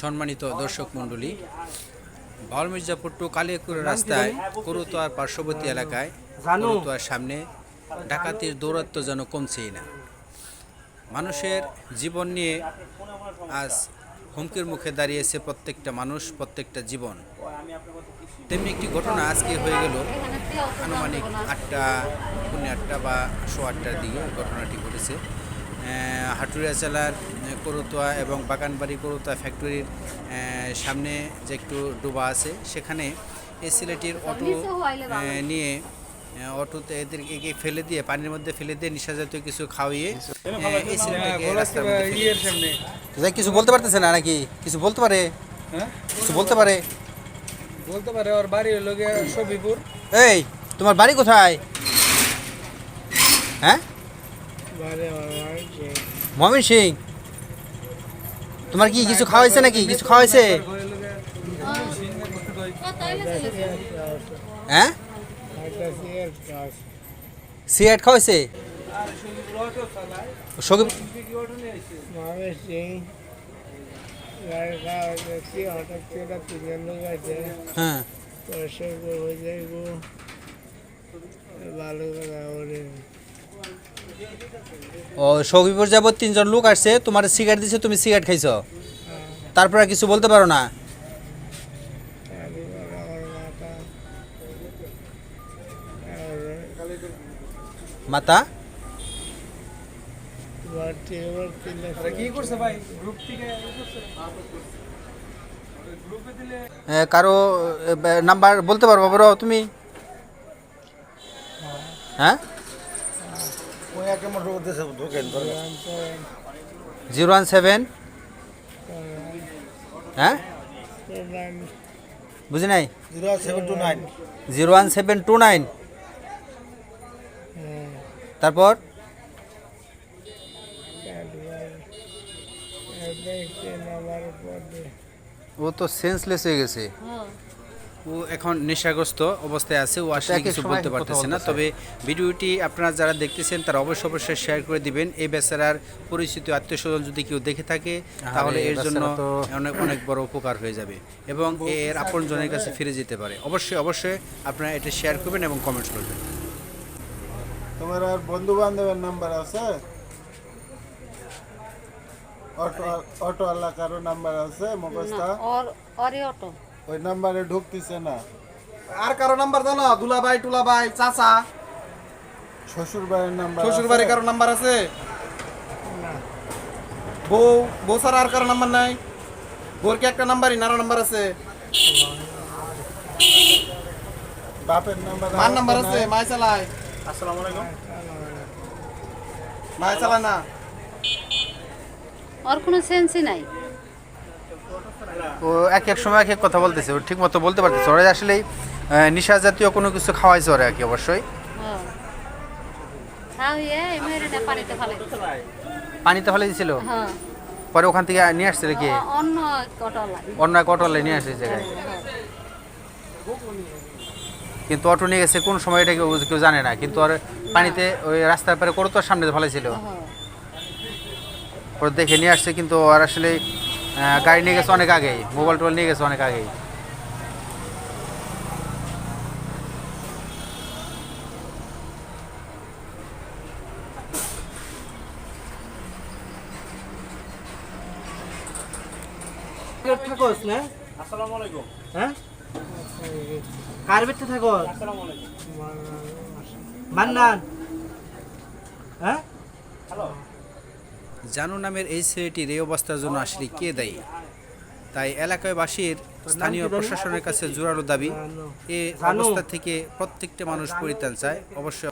সম্মানিত দর্শক মণ্ডলী বাউল মির্জাপুর টু কালিয়াকুর রাস্তায় করুতোয়ার পার্শ্ববর্তী এলাকায়? করুতোয়ার সামনে ডাকাতির দৌরাত্ম যেন কমছেই না। মানুষের জীবন নিয়ে আজ হুমকির মুখে দাঁড়িয়েছে প্রত্যেকটা মানুষ প্রত্যেকটা জীবন। তেমনি একটি ঘটনা আজকে হয়ে গেল আনুমানিক আটটা পৌনে আটটা বা শো আটটার দিকে ঘটনাটি ঘটেছে। হাটুরিয়া জেলার করুতোয়া এবং বাগানবাড়ি করুতোয়া ফ্যাক্টরির সামনে যে একটু ডোবা আছে সেখানে এই ছেলেটির অটো নিয়ে অটোতে এদেরকে ফেলে দিয়ে পানির মধ্যে ফেলে দিয়ে নিশা জাতীয় কিছু খাওয়িয়ে এই ছেলেটাকে রাস্তার মধ্যে ইয়ের সামনে। যাই কিছু বলতে পারতেছে না নাকি? কিছু বলতে পারে? হ্যাঁ? কিছু বলতে পারে? বলতে পারে ওর বাড়ি হলো গিয়ে সবিপুর এই তোমার বাড়ি কোথায়? হ্যাঁ? মমিন সিং তোমার কি কিছু খাওয়াইছে নাকি? কিছু খাওয়াইছে? হ্যাঁ? সিগারেট লোক আছে হ্যাঁ। ভালো কথা ওরে ও সগিপুর যাবত তিনজন লোক আসছে, তোমার সিগারেট দিছে, তুমি সিগারেট খাইছো। তারপর আর কিছু বলতে পারো না? মাতা? কারও নাম্বার বলতে পারব বড় তুমি? হ্যাঁ? Zero one seven. হ্যাঁ? বুঝি নাই? Zero one seven two nine. তারপর? ও তো সেন্সলেস হয়ে গেছে। ও এখন নেশাগ্রস্ত অবস্থায় আছে ও আসলে কিছু বলতে পারতেছে না। তবে ভিডিওটি আপনারা যারা দেখতেছেন তারা অবশ্যই অবশ্যই শেয়ার করে দিবেন। এই বেচারার পরিচিত আত্মীয় স্বজন যদি কেউ দেখে থাকে তাহলে এর জন্য অনেক অনেক বড় উপকার হয়ে যাবে এবং এর আপনজনের কাছে ফিরে যেতে পারে। অবশ্যই অবশ্যই আপনারা এটা শেয়ার করবেন এবং কমেন্ট করবেন। তোমার আর বন্ধু বান্ধবের নাম্বার আছে? অটো অটো আল্লাহ কারও নাম্বার আছে মুখস্থা? ওর অটো। ওই নাম্বারে ঢুকতেছে না। আর কারও নাম্বার দাও না দুলাভাই টুলাভাই চাচা। শ্বশুর বাড়ির নাম্বার শ্বশুর বাড়ি কারও নাম্বার আছে? বউ বউ ছাড়া আর কারও নাম্বার নাই? বউর কি একটা নাম্বারই নারো নাম্বার আছে? বাপের নাম্বার মার নাম্বার আছে? মায় চালায়। আসসালামু আলাইকুম। মায় চালায় না। और কোনো সেন্সই নাই। ও এক এক সময় এক এক কথা বলতেছে ও ঠিক মতো বলতে পারতেছে। ওরা আসলে নিশা জাতীয় কোনো কিছু খাওয়াইছে ওরা আর কি অবশ্যই। হ্যাঁ। খাও ইয়ে পানিতে ফেলে দিছিল। হ্যাঁ। পরে ওখান থেকে নিয়ে আসছিল কি? অন্য অন্য এক অটো নিয়ে আসছে জায়গায়। কিন্তু অটো নিয়ে গেছে কোন সময় এটা কেউ জানে না। কিন্তু আর পানিতে ওই রাস্তার পারে করতো সামনে ফেলেছিল হ্যাঁ। ওরা দেখে নিয়ে আসছে কিন্তু আর আসলে গাড়ি নিয়ে গেছে অনেক আগেই মোবাইল টোবাইল নিয়ে গেছে অনেক আগেই। থাকোস না? হ্যাঁ? কার বেটে থাকোস? মান্নান। হ্যাঁ? জানু নামের এই ছেলেটির এই অবস্থার জন্য আসলে কে দায়ী? তাই এলাকাবাসীর স্থানীয় প্রশাসনের কাছে জোরালো দাবি, এ অবস্থা থেকে প্রত্যেকটা মানুষ পরিত্রাণ চায়। অবশ্য